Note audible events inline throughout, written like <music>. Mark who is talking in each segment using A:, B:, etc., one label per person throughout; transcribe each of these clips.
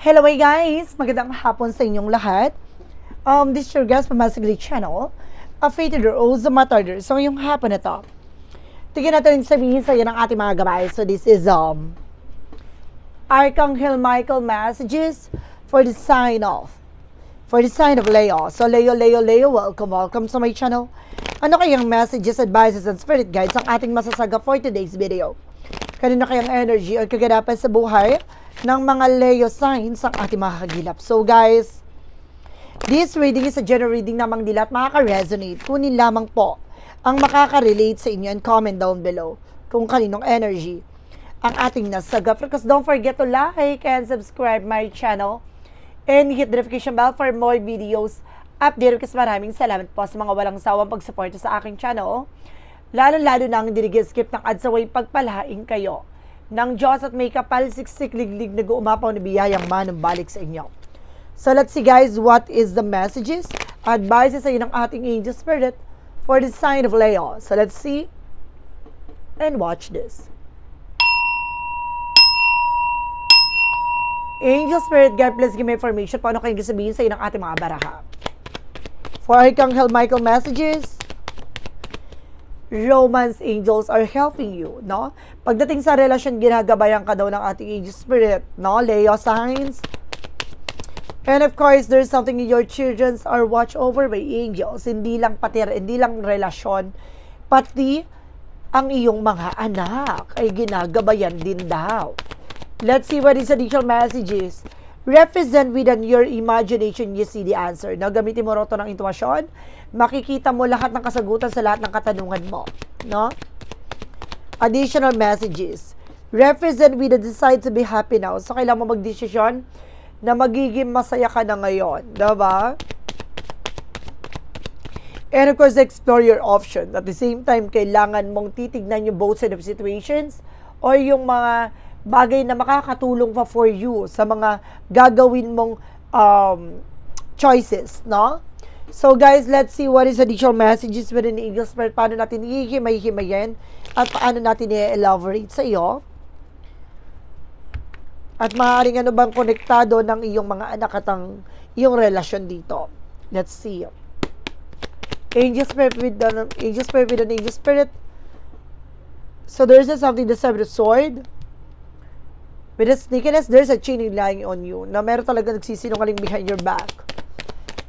A: Hello hey guys! Magandang hapon sa inyong lahat. Um, this is your guest from Masigli Channel, a fated Rose Matarder. So ngayong hapon na to, tignan natin sabihin sa iyo ng ating mga gabay. So this is um, Archangel Michael messages for the sign of for the sign of Leo. So Leo, Leo, Leo, welcome, welcome sa my channel. Ano kayang messages, advices, and spirit guides ang ating masasaga for today's video? Kanino kayang energy o kaganapan sa buhay ng mga Leo signs ang ating makakagilap? So guys, this reading is a general reading namang nila at makaka-resonate. Kunin lamang po ang makaka-relate sa inyo and comment down below kung kaninong energy ang ating nasaga. Because don't forget to like and subscribe my channel and hit the notification bell for more videos update kasi maraming salamat po sa mga walang sawang pagsuporta sa aking channel. Lalo-lalo na ang skip ng ads away pagpalaing kayo ng Diyos at may kapal siksik liglig na guumapaw na biyayang manumbalik sa inyo. So let's see guys, what is the messages, advices sa ng ating angel spirit for the sign of Leo. So let's see and watch this. Angel Spirit Guide, please give me information paano kayo sabihin sa ng ating mga baraha. For Archangel Michael messages, romance angels are helping you, no? Pagdating sa relasyon, ginagabayan ka daw ng ating angel spirit, no? Leo signs. And of course, there's something your children are watched over by angels. Hindi lang pati, hindi lang relasyon, pati ang iyong mga anak ay ginagabayan din daw. Let's see what is additional messages. Represent with an your imagination, you see the answer. No, gamitin mo roto ng intuasyon. Makikita mo lahat ng kasagutan sa lahat ng katanungan mo. No? Additional messages. Represent with a decide to be happy now. So, kailangan mo magdesisyon na magiging masaya ka na ngayon. Diba? And of course, explore your option. At the same time, kailangan mong titignan yung both side of situations or yung mga bagay na makakatulong pa for you sa mga gagawin mong um, choices, no? So guys, let's see what is additional messages within the Eagle Spirit. Paano natin ihihimay-himayin at paano natin i-elaborate sa iyo. At maaaring ano bang konektado ng iyong mga anak at ang iyong relasyon dito. Let's see. Angel Spirit with the Angel Spirit with an Angel Spirit. So there's a something the seven sword. With a sneakiness, there's a cheating lying on you. Na meron talaga nagsisinungaling behind your back.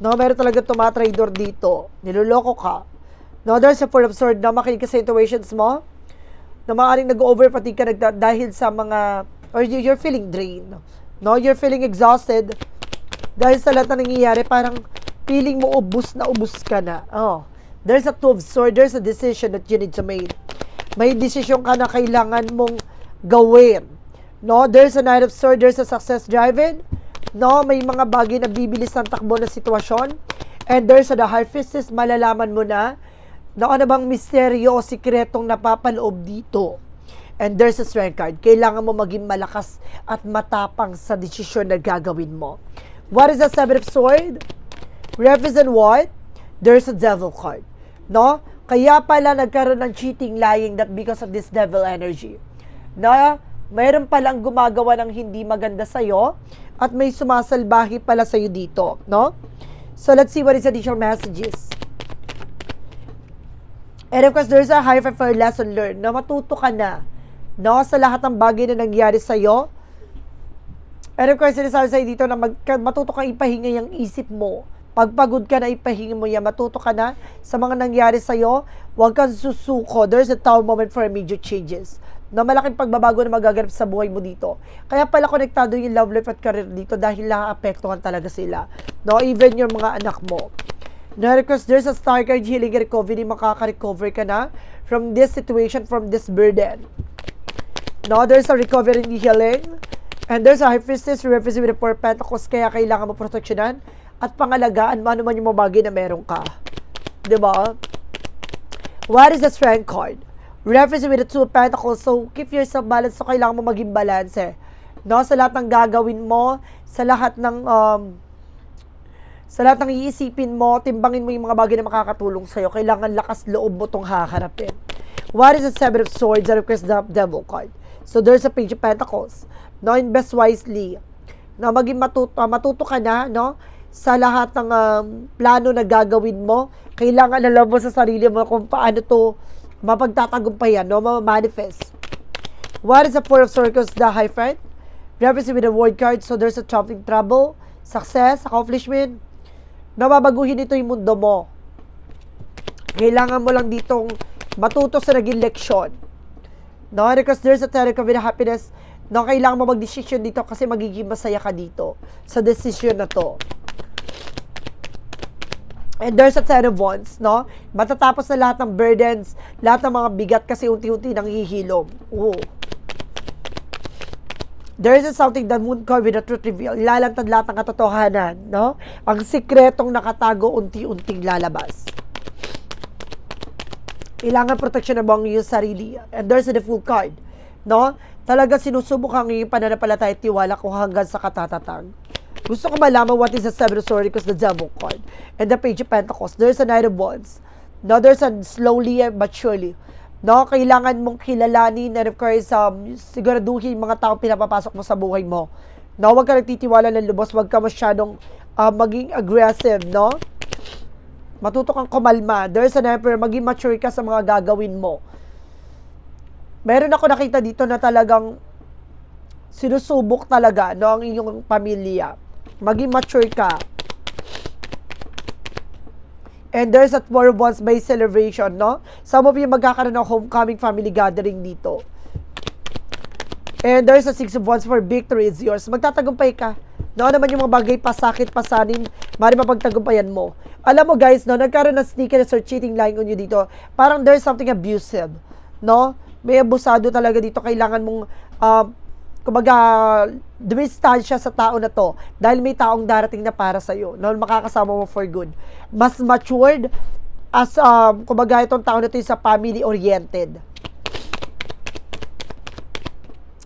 A: No, meron talaga tumatraidor dito. Niloloko ka. No, there's a four of sword na makinig ka sa situations mo. Na maaaring nag-over pati ka nagda- dahil sa mga or you- you're feeling drained. No, you're feeling exhausted. Dahil sa lahat na nangyayari, parang feeling mo ubus na ubus ka na. Oh. There's a two sword. There's a decision that you need to make. May desisyon ka na kailangan mong gawin. No, there's a knight of sword. There's a success driven. No, may mga bagay na bibilis ng takbo ng sitwasyon. And there's a the high. Malalaman mo na na ano bang misteryo o sikretong napapaloob dito. And there's a strength card. Kailangan mo maging malakas at matapang sa desisyon na gagawin mo. What is the seven of sword? Represent what? There's a devil card. No? Kaya pala nagkaroon ng cheating, lying that because of this devil energy. Na mayroon palang gumagawa ng hindi maganda sa'yo at may sumasalbahi pala sa'yo dito. No? So let's see what is additional messages. And of course, there's a high for lesson learned na matuto ka na no, sa lahat ng bagay na nangyari sa'yo. And of course, sinasabi sa'yo dito na mag, matuto kang ipahinga yung isip mo. Pagpagod ka na, ipahinga mo yan. Matuto ka na sa mga nangyari sa'yo. Huwag kang susuko. There's a tower moment for immediate changes na malaking pagbabago na magaganap sa buhay mo dito. Kaya pala konektado yung love life at career dito dahil naapektuhan talaga sila. No, even yung mga anak mo. No, because there's a star card healing recovery, makaka-recover ka na from this situation, from this burden. No, there's a recovery and healing. And there's a high priestess represented with the four pentacles, kaya kailangan mo proteksyonan at pangalagaan mo ano man yung mga na meron ka. ba? What is the strength card? Represent with the two of pentacles. So, keep yourself balanced. So, kailangan mo maging balance eh. No? Sa lahat ng gagawin mo, sa lahat ng, um, sa lahat ng iisipin mo, timbangin mo yung mga bagay na makakatulong sa'yo. Kailangan lakas loob mo itong haharapin. What is the Seven of Swords? That requires the Devil card. So, there's a Page of Pentacles. No, invest wisely. na maging matuto, ah, matuto ka na, no? Sa lahat ng um, plano na gagawin mo, kailangan alam mo sa sarili mo kung paano to mapagtatagumpayan, no? Ma-manifest. What is the Four of Circles, the High Friend? Represent with the word card, so there's a something trouble, success, accomplishment. Nababaguhin ito yung mundo mo. Kailangan mo lang ditong matuto sa naging leksyon. No, because there's a telling of happiness. No, kailangan mo mag-decision dito kasi magiging masaya ka dito sa decision na to. And there's a ten of wands, no? Matatapos na lahat ng burdens, lahat ng mga bigat kasi unti-unti nang hihilom. Oo. There is something that won't come with the truth reveal. Lalantad lahat ng katotohanan, no? Ang sikretong nakatago unti-unting lalabas. Kailangan protection mo ang iyong sarili. And there's the full card, no? Talaga sinusubok ang iyong pananampalataya at tiwala ko hanggang sa katatatag. Gusto ko malaman what is the Seven of Swords because the Devil card. And the Page of Pentacles. There's a Knight of Wands. No, there's a slowly but surely. No, kailangan mong kilalanin and of course, um, siguraduhin mga tao pinapapasok mo sa buhay mo. No, huwag ka nagtitiwala ng lubos, huwag ka masyadong uh, maging aggressive, no? Matuto kang kumalma. There's an emperor, maging mature ka sa mga gagawin mo. Meron ako nakita dito na talagang sinusubok talaga no, ang inyong pamilya. Maging mature ka. And there's a four of wands by celebration, no? Some of you magkakaroon ng homecoming family gathering dito. And there's a six of wands for victory is yours. Magtatagumpay ka. No, naman yung mga bagay pasakit, pasanin, mari mapagtagumpayan mo. Alam mo guys, no, nagkaroon ng sneakiness or cheating lying on you dito. Parang there's something abusive. No? May abusado talaga dito. Kailangan mong uh, kumbaga, dumistansya sa tao na to dahil may taong darating na para sa'yo, no, makakasama mo for good. Mas matured as, um, kumbaga, itong tao na to sa family-oriented.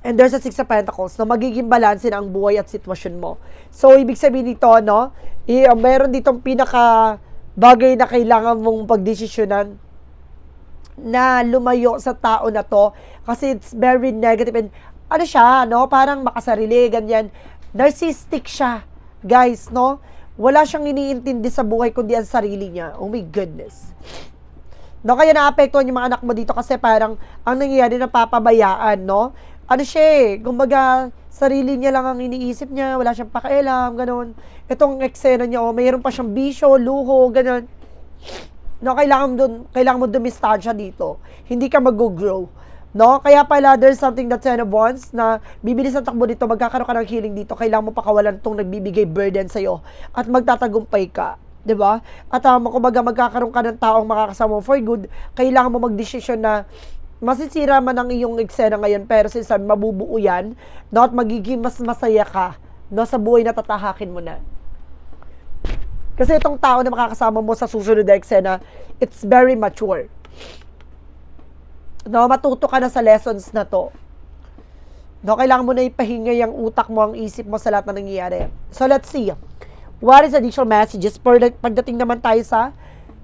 A: And there's a Six of Pentacles na magiging balanse na ang buhay at sitwasyon mo. So, ibig sabihin nito, no, i- meron ditong pinaka bagay na kailangan mong pagdesisyonan na lumayo sa tao na to kasi it's very negative and ano siya, no? Parang makasarili, ganyan. Narcissistic siya, guys, no? Wala siyang iniintindi sa buhay kundi ang sarili niya. Oh my goodness. No, kaya naapektuhan yung mga anak mo dito kasi parang ang nangyayari na papabayaan, no? Ano siya eh, kumbaga, sarili niya lang ang iniisip niya, wala siyang pakialam, ganun. Itong eksena niya, oh, mayroon pa siyang bisyo, luho, ganun. No, kailangan mo dun, kailangan mo dumistansya dito. Hindi ka mag-grow. No? Kaya pala, there's something that ten of wands na bibilis ang takbo dito, magkakaroon ka ng healing dito, kailangan mo pakawalan tong nagbibigay burden sa'yo at magtatagumpay ka. 'di ba? At um, kumbaga magkakaroon ka ng taong makakasama mo for good, kailangan mo magdesisyon na masisira man ang iyong eksena ngayon, pero sa mabubuo yan, no? at magiging mas masaya ka no? sa buhay na tatahakin mo na. Kasi itong tao na makakasama mo sa susunod na eksena, it's very mature. No, matuto ka na sa lessons na to. No, kailangan mo na ipahinga yung utak mo, ang isip mo sa lahat na nangyayari. So, let's see. What is additional messages? Pagdating naman tayo sa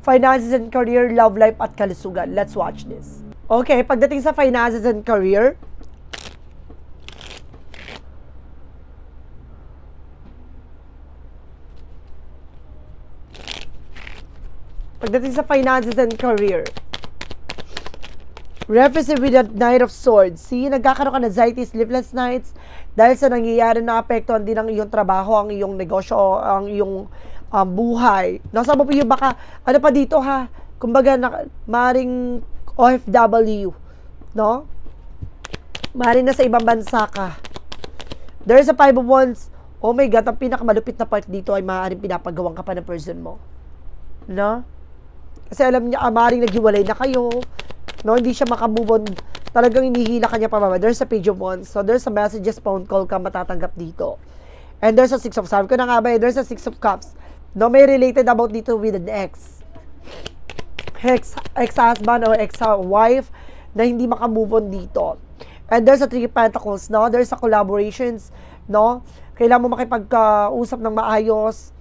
A: finances and career, love life, at kalusugan. Let's watch this. Okay, pagdating sa finances and career, pagdating sa finances and career, represent with the Knight of Swords. See, nagkakaroon ka ng anxiety, sleepless nights, dahil sa nangyayari na apektuhan din ang iyong trabaho, ang iyong negosyo, ang iyong um, buhay. Nasa mo po yung baka, ano pa dito ha, kumbaga, na, maring OFW, no? Maring na sa ibang bansa ka. There's a five of wands. Oh my God, ang pinakamalupit na part dito ay maaaring pinapagawang ka pa ng person mo. No? Kasi alam niya, ah, maaaring naghiwalay na kayo, no, hindi siya makamove on. Talagang inihila kanya pa mama. There's a page of wands. So, there's a messages, phone call ka matatanggap dito. And there's a six of sabi ko na nga ba, eh, there's a six of cups. No, may related about dito with an ex. Ex, ex-husband or ex-wife na hindi makamove on dito. And there's a three pentacles, no? There's a collaborations, no? Kailangan mo makipag-usap ng maayos,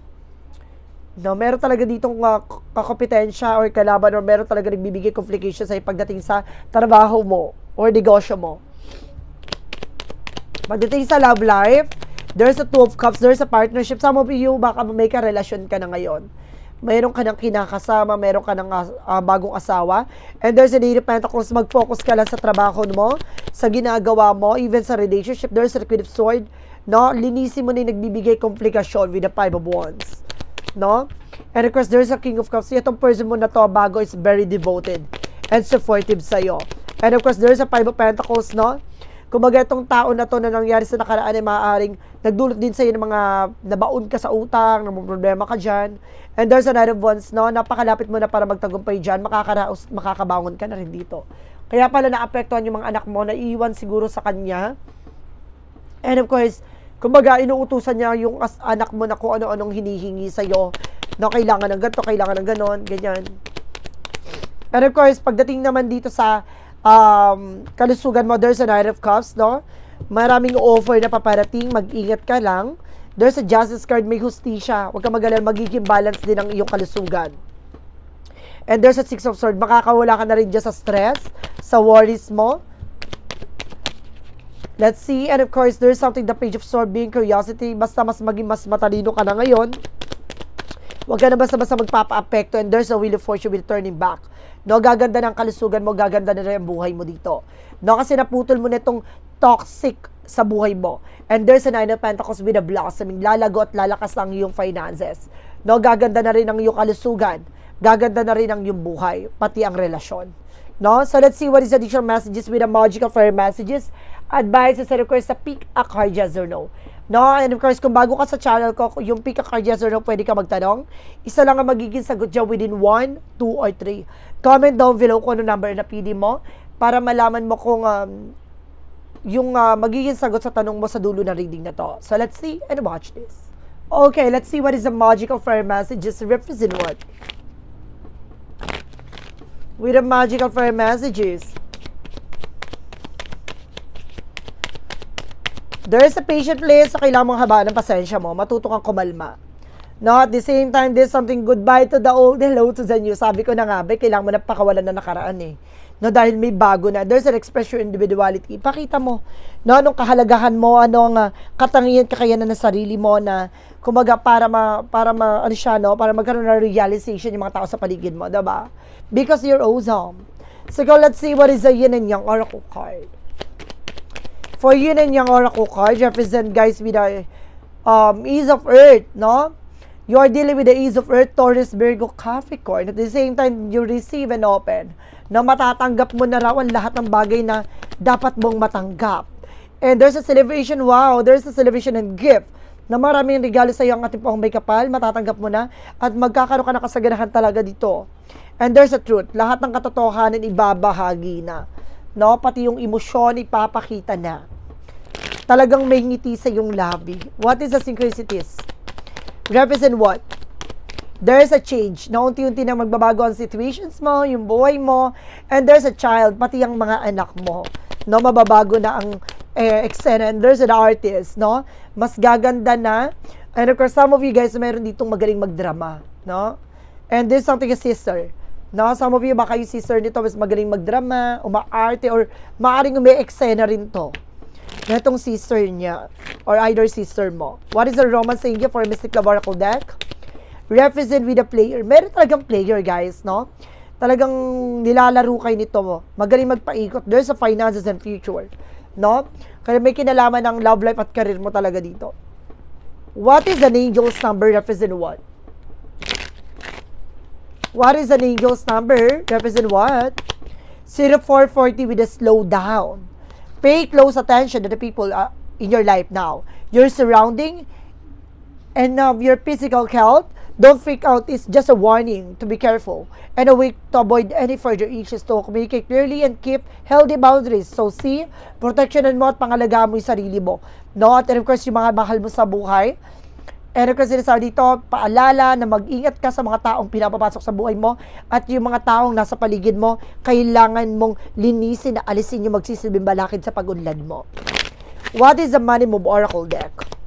A: No, meron talaga ditong uh, kakompetensya or kalaban or meron talaga nagbibigay complication sa pagdating sa trabaho mo or negosyo mo. Pagdating sa love life, There's a two of cups, there's a partnership. Some of you, baka may karelasyon ka na ngayon. Mayroon ka ng kinakasama, mayroon ka ng ah, bagong asawa. And there's an eight of pentacles, mag-focus ka lang sa trabaho mo, sa ginagawa mo, even sa relationship. There's a queen of sword, no? Linisin mo na yung nagbibigay komplikasyon with the five of wands. No? And of course, there's a king of cups. Itong person mo na to, bago is very devoted and supportive sa'yo. And of course, there's a five of pentacles, no? Kumbaga itong tao na to na nangyari sa nakaraan ay maaaring nagdulot din sa'yo ng mga nabaon ka sa utang, ng problema ka dyan. And there's a nine of wands, no? Napakalapit mo na para magtagumpay dyan, makakaraos, makakabangon ka na rin dito. Kaya pala naapektuhan yung mga anak mo, naiiwan siguro sa kanya. And of course, kumbaga inuutusan niya yung as- anak mo na kung ano-anong hinihingi sa'yo. No, kailangan ng ganito, kailangan ng ganon, ganyan. And of course, pagdating naman dito sa um, kalusugan mo, there's a Knight of Cups, no? Maraming offer na paparating, mag-ingat ka lang. There's a Justice card, may hustisya. Huwag ka magalala, magiging balance din ang iyong kalusugan. And there's a Six of Swords, makakawala ka na rin dyan sa stress, sa worries mo. Let's see. And of course, there's something, the Page of Swords, being curiosity. Basta mas maging mas matalino ka na ngayon. Huwag ka na basta-basta magpapa-apekto and there's a wheel of fortune will turning back. No, gaganda ng kalusugan mo, gaganda na rin ang buhay mo dito. No, kasi naputol mo na itong toxic sa buhay mo. And there's a nine of pentacles with a blossoming. Lalago at lalakas ang iyong finances. No, gaganda na rin ang iyong kalusugan. Gaganda na rin ang iyong buhay, pati ang relasyon. No? So let's see what is additional messages with the magical fire messages. Advices and of course sa pick a card yes or no. And of course, kung bago ka sa channel ko, yung pick a card yes or no, pwede ka magtanong. Isa lang ang magiging sagot dyan within 1, 2, or 3. Comment down below kung ano number na pili mo para malaman mo kung um, yung uh, magiging sagot sa tanong mo sa dulo ng reading na to. So let's see and watch this. Okay, let's see what is the magical fire messages represent what? With the magical fire messages. There is a patient place sa kailangan mong habaan ng pasensya mo. Matuto kang kumalma. No, at the same time, there's something goodbye to the old, <laughs> hello to the new. Sabi ko na nga, be, kailangan mo na pakawalan na nakaraan eh. No, dahil may bago na. There's an express your individuality. Pakita mo. No, anong kahalagahan mo, anong uh, katangian, kakayanan ng sarili mo na, kumbaga, para ma, para ma, ano siya, no, para magkaroon ng realization yung mga tao sa paligid mo, diba? Because you're awesome. So, go, let's see what is the yin and yang oracle card. For yin and yang oracle card, represent guys with the um, ease of earth, no? You are dealing with the ease of earth, Taurus, Virgo, Capricorn. At the same time, you receive and open na matatanggap mo na raw ang lahat ng bagay na dapat mong matanggap. And there's a celebration, wow, there's a celebration and gift na maraming regalo sa iyo ang ating pong may kapal, matatanggap mo na, at magkakaroon ka ng kasaganahan talaga dito. And there's a truth, lahat ng katotohanan ibabahagi na. No? Pati yung emosyon ipapakita na. Talagang may ngiti sa yung labi. What is the synchronicities? Represent what? There is a change na unti-unti na magbabago ang situations mo, yung buhay mo, and there's a child, pati yung mga anak mo. No, mababago na ang eh, eksena. And there's an artist, no? Mas gaganda na. And of course, some of you guys, meron ditong magaling magdrama, no? And there's something a sister. No, some of you, baka yung sister nito mas magaling magdrama, umaarte, or maaaring may eksena rin to na itong sister niya or either sister mo. What is the romance angel for Mystic Love Oracle deck? Represent with a player. Meron talagang player, guys, no? Talagang nilalaro kayo nito mo. Magaling magpaikot. There's a finances and future. No? Kaya may kinalaman ng love life at career mo talaga dito. What is an angel's number? Represent what? What is an angel's number? Represent what? 0440 with a slow down. Pay close attention to the people uh, in your life now. Your surrounding and um, your physical health. Don't freak out. It's just a warning to be careful and a way to avoid any further issues to communicate clearly and keep healthy boundaries. So see, protectionan mo at pangalagaan mo yung sarili mo. No? At of course, yung mga mahal mo sa buhay. And of course, dito, paalala na mag-ingat ka sa mga taong pinapapasok sa buhay mo at yung mga taong nasa paligid mo, kailangan mong linisin na alisin yung magsisilbing balakid sa pag-unlad mo. What is the Money Move Oracle deck?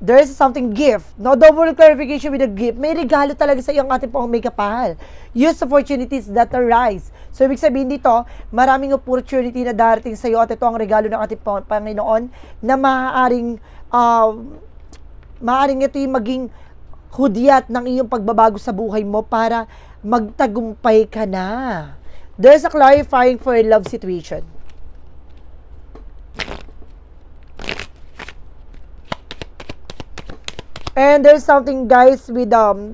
A: There is something gift. No double clarification with a gift. May regalo talaga sa iyo ang ating pong may kapal. Use opportunities that arise. So, ibig sabihin dito, maraming opportunity na darating sa iyo at ito ang regalo ng ating Panginoon na maaaring, uh, maaaring ito yung maging hudyat ng iyong pagbabago sa buhay mo para magtagumpay ka na. There's a clarifying for a love situation. And there's something guys with um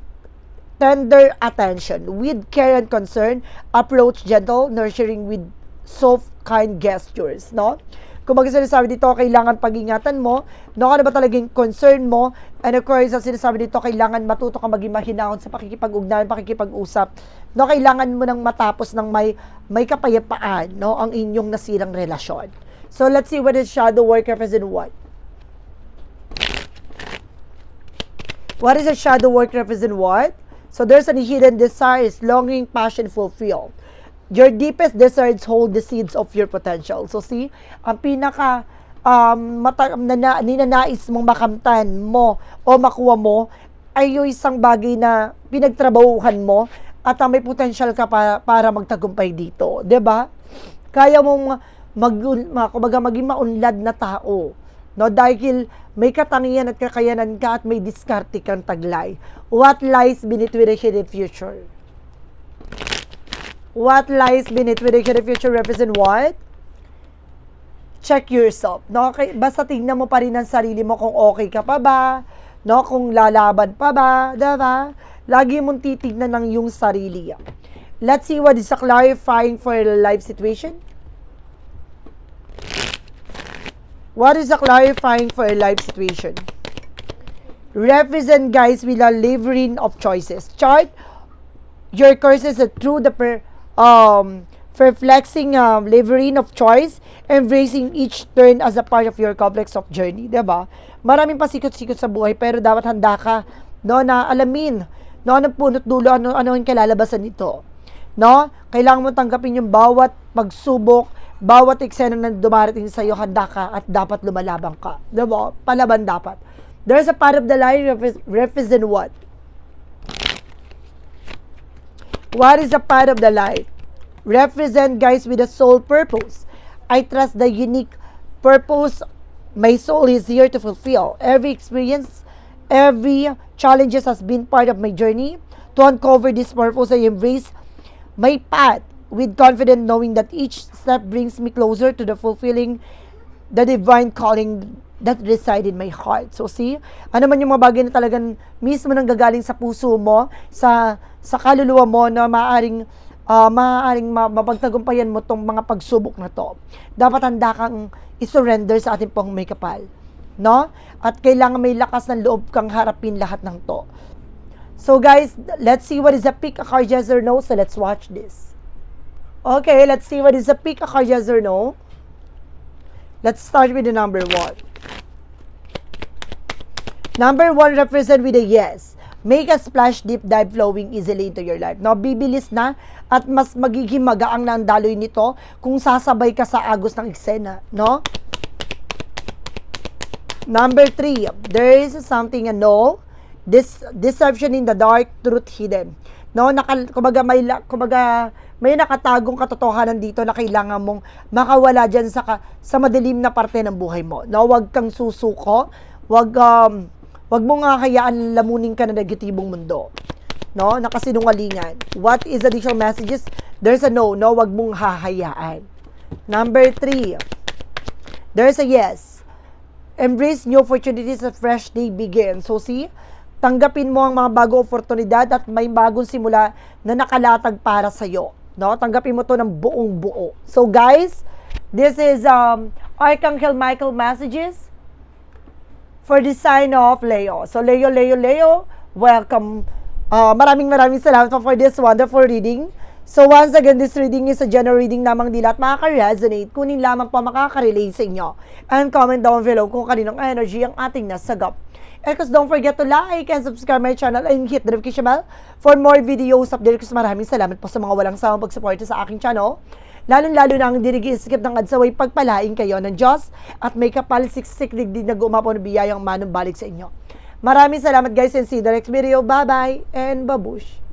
A: tender attention, with care and concern, approach gentle, nurturing with soft, kind gestures, no? Kung mag sinasabi dito, kailangan pag-ingatan mo, no, ano ba talagang concern mo, and of course, ang sinasabi dito, kailangan matuto ka maging mahinahon sa pakikipag-ugnayan, pakikipag-usap, no, kailangan mo nang matapos ng may, may kapayapaan, no, ang inyong nasirang relasyon. So, let's see what is shadow work represent what? What is a shadow work represent what? So there's an hidden desires, longing, passion fulfilled. Your deepest desires hold the seeds of your potential. So see, ang pinaka um, mata, na, na, ninanais mong makamtan mo o makuha mo ay yung isang bagay na pinagtrabahuhan mo at may potential ka para, para magtagumpay dito. 'di ba? Kaya mong mag, mag, maging maunlad na tao. No, dahil may katangian at kakayanan ka at may diskarte kang taglay. What lies beneath the hidden future? What lies beneath the hidden future represent what? Check yourself. No? Kay, basta tingnan mo pa rin ang sarili mo kung okay ka pa ba, no? kung lalaban pa ba, diba? Lagi mong titignan ng yung sarili. Let's see what is clarifying for a life situation. What is a clarifying for a life situation? Represent guys with a labyrinth of choices. Chart your courses through the per, um, perplexing um, labyrinth of choice, embracing each turn as a part of your complex of journey, ba? Maraming pasikot-sikot sa buhay pero dapat handa ka no na alamin no anong punot dulo ano ano ang kalalabasan nito. No? Kailangan mo tanggapin yung bawat pagsubok, bawat eksena na dumarating sa iyo, handa ka at dapat lumalaban ka. Diba? Palaban dapat. There's a part of the line repre- represent what? What is a part of the light? Represent guys with a soul purpose. I trust the unique purpose my soul is here to fulfill. Every experience, every challenges has been part of my journey. To uncover this purpose, I embrace my path with confidence knowing that each step brings me closer to the fulfilling the divine calling that reside in my heart. So see, ano man yung mga bagay na talagang mismo nang gagaling sa puso mo, sa sa kaluluwa mo na maaring uh, maaaring ma- mapagtagumpayan mo tong mga pagsubok na to. Dapat handa kang isurrender sa ating pong may kapal. No? At kailangan may lakas ng loob kang harapin lahat ng to. So guys, let's see what is a pick a or no. So let's watch this. Okay, let's see what is a pick a card yes or no. Let's start with the number one. Number one represent with a yes. Make a splash deep dive flowing easily into your life. No, bibilis na at mas magiging magaang na ang daloy nito kung sasabay ka sa agos ng eksena, no? Number three, there is something, ano, this deception in the dark, truth hidden. No, naka, kumbaga may kumbaga may nakatagong katotohanan dito na kailangan mong makawala diyan sa sa madilim na parte ng buhay mo. No, wag kang susuko, wag um wag mo nga hayaan lamunin ka ng negatibong mundo. No, nakasinungalingan. What is additional messages? There's a no, no, wag mong hahayaan. Number three, there's a yes. Embrace new opportunities a fresh day begins. So see, tanggapin mo ang mga bagong oportunidad at may bagong simula na nakalatag para sa iyo. No? Tanggapin mo to ng buong buo. So guys, this is um, Archangel Michael messages for the sign of Leo. So Leo, Leo, Leo, welcome. Uh, maraming maraming salamat for this wonderful reading. So once again, this reading is a general reading lamang di lahat makaka-resonate, kunin lamang po makaka-relate sa inyo. And comment down below kung kaninong energy ang ating nasagap. And cause don't forget to like and subscribe my channel and hit the notification bell for more videos update. Kasi maraming salamat po sa mga walang sawang pagsuporta sa aking channel. Lalong-lalo na ang dirigi-skip ng adsaway pagpalain kayo ng Diyos at may kapalisiksik digdig na gumapo ng biyayang manong balik sa inyo. Maraming salamat guys and see you the next video. Bye-bye and babush!